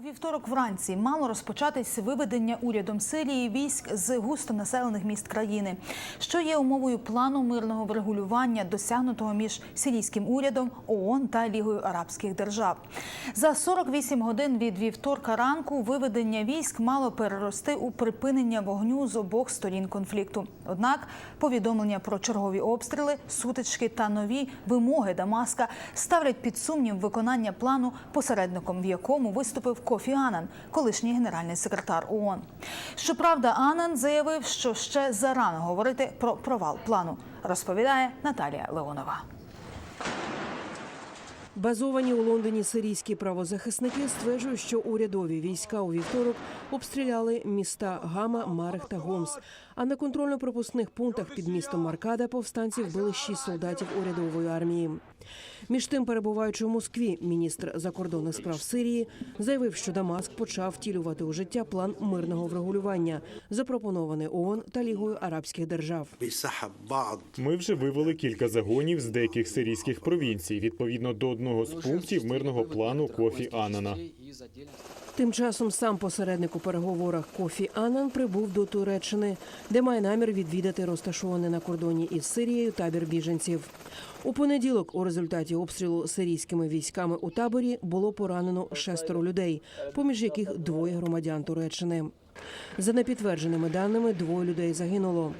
У вівторок вранці мало розпочатись виведення урядом Сирії військ з густонаселених міст країни, що є умовою плану мирного врегулювання, досягнутого між сирійським урядом, ООН та Лігою Арабських Держав. За 48 годин від вівторка ранку виведення військ мало перерости у припинення вогню з обох сторін конфлікту. Однак повідомлення про чергові обстріли, сутички та нові вимоги Дамаска ставлять під сумнів виконання плану, посередником в якому виступив Кофі Анан, колишній генеральний секретар ООН. Щоправда, Анан заявив, що ще зарано говорити про провал плану, розповідає Наталія Леонова. Базовані у Лондоні сирійські правозахисники стверджують, що урядові війська у вівторок обстріляли міста Гама, Марих та Гомс. А на контрольно-пропускних пунктах під містом Маркада повстанці вбили шість солдатів урядової армії. Між тим, перебуваючи в Москві, міністр закордонних справ Сирії заявив, що Дамаск почав втілювати у життя план мирного врегулювання, запропонований ООН та Лігою Арабських держав. Ми вже вивели кілька загонів з деяких сирійських провінцій відповідно до одного з пунктів мирного плану Кофі Анана. Тим часом сам посередник у переговорах Кофі Анан прибув до Туреччини, де має намір відвідати розташований на кордоні із Сирією табір біженців. У понеділок у результаті обстрілу сирійськими військами у таборі було поранено шестеро людей, поміж яких двоє громадян Туреччини. За непідтвердженими даними, двоє людей загинуло.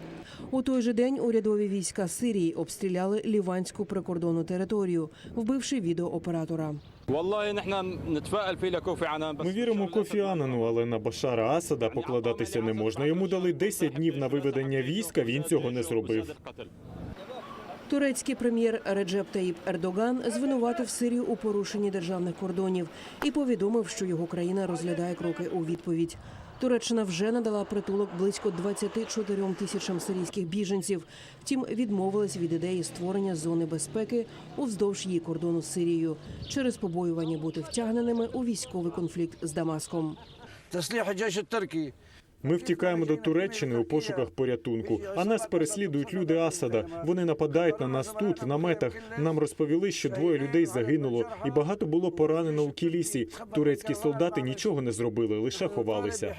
У той же день урядові війська Сирії обстріляли ліванську прикордонну територію, вбивши відеооператора. Ми віримо Кофі Анану, але на Башара Асада покладатися не можна. Йому дали 10 днів на виведення війська. Він цього не зробив. Турецький прем'єр Реджеп Таїб Ердоган звинуватив Сирію у порушенні державних кордонів і повідомив, що його країна розглядає кроки у відповідь. Туреччина вже надала притулок близько 24 тисячам сирійських біженців. Втім, відмовилась від ідеї створення зони безпеки уздовж її кордону з Сирією через побоювання бути втягненими у військовий конфлікт з Дамаском. Ми втікаємо до Туреччини у пошуках порятунку. А нас переслідують люди Асада. Вони нападають на нас тут, в наметах. Нам розповіли, що двоє людей загинуло, і багато було поранено у кілісі. Турецькі солдати нічого не зробили, лише ховалися.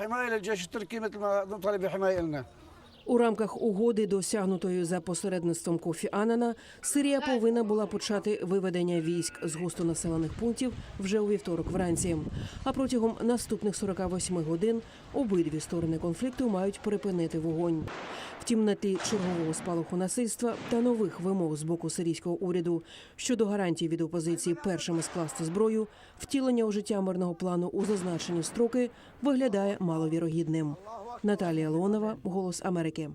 У рамках угоди, досягнутої за посередництвом Кофі Анана, Сирія повинна була почати виведення військ з густонаселених пунктів вже у вівторок вранці. А протягом наступних 48 годин обидві сторони конфлікту мають припинити вогонь. Втім, на тлі чергового спалаху насильства та нових вимог з боку сирійського уряду щодо гарантій від опозиції першими скласти зброю, втілення у життя мирного плану у зазначені строки виглядає маловірогідним. Наталія Лонова, Голос Америки.